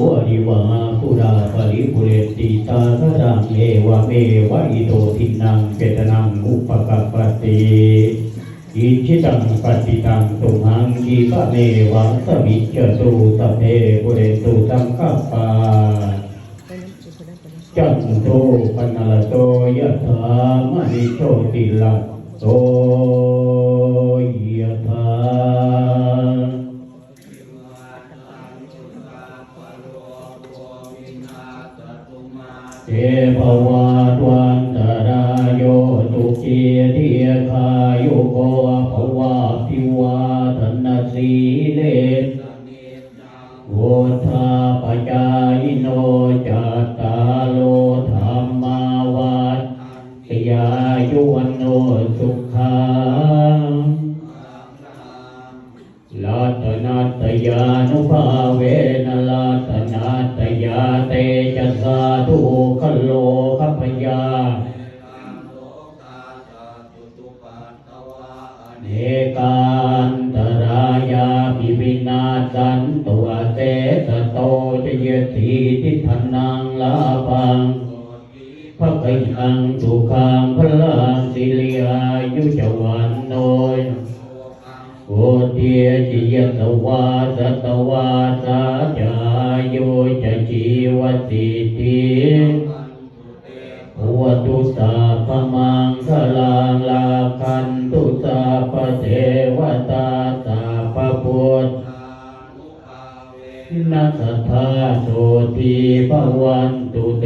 วะริวาปุราปริปุเรติตาสรังเอวะเมวะอิโตทินังเจตนังอุปกัปปติอิชิตังปฏิตังตุหังกีปะเมวะสมิจตุตะเพปุเรตุสังกัปปาจันโทปนลโตยะถามณิโชติลัโตยะถา เทภวาตวันตรายโยตุเกียเทียคายุโกภวะพิวาธนาสีเลสโวทาปจายโนจัตตาโลธรรมาวัฏทยายุวันโนสุขังลาตนาตยานุภา เนกันตรายาปิวินาสันตัวเตสโตจะเยทีทิทนังลาพังพระกัยังสุขังพลังสิริอายุจวันโนยโอเทียจิยตวาสตวาสาจายุจจีวติติ พุทธนัสสทธาโสตีภวันตุเต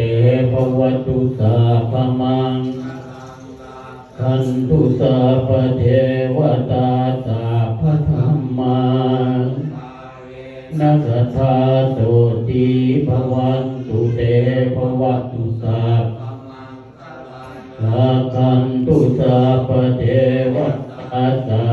ภวตุสาพมังคันตุสาปเทวตาสาพธรรมังนัสสทธาโสตีภวันตุเตภวตุสาลาคันตุสาปเทวตาสา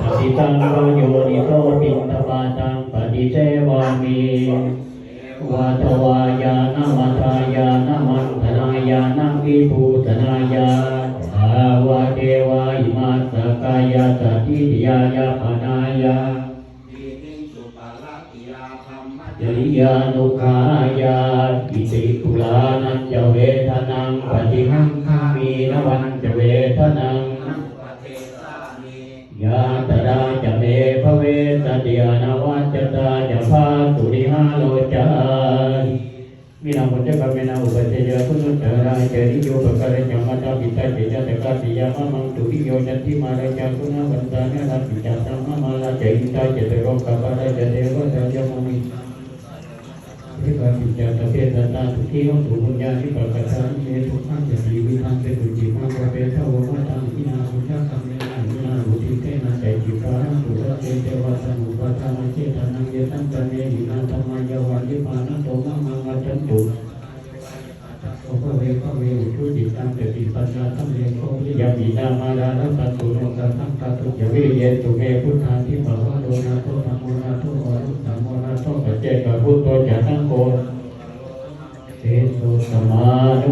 ปฏิตังโรโยนิโสปินทปาตังปฏิเสวามิวัตวายานามัทายานามันธนายานังวิภูธนายาภาวะเทวาอิมาสกายาสติยายาปนายาจริยานุขายาอิติปุลานันจเวทนังปฏิหัง มีนวันจะเวทนังยาตราจะเมภเวสติยานวัจจตาจะพาสุริหาโลจามินามุจจกเมนาอุปเจยคุณุจราจริโยปกรจมัตตาปิตาเจจตกาติยามะมังตุริโยจันติมาราจาคุณวันตาเนรัปิจาสัมมามาลาเจอิตาเจตโรกะปะระเจเทวะเจยมมิที่ การปิจจาตเพียนตาทุกที่ห้องถูกบุญญาที่ปรากฏาเมทุกขังจะสีวิธังเป็นตุจิมังกเปเทวะตังอินาสุชาตังเนาอินาบุติเตนะใจจิปารังสุรเตเทวะตังอุปทานังเจตานังเยตังตันเนหินาธรรมายาวันยิปานังโตมังมังวัจันตุโอภเวภเวอุทุจิตังเตติปัญญาตัมเรโควิยามินามาลาลัตตุโนกัตังตตุยเวเยตุเมพุทธาทิปะวะโดนาโตธรรมโมนาโตอรุตตโมนาโตปัจเจกพุทโตเท สุสมานุ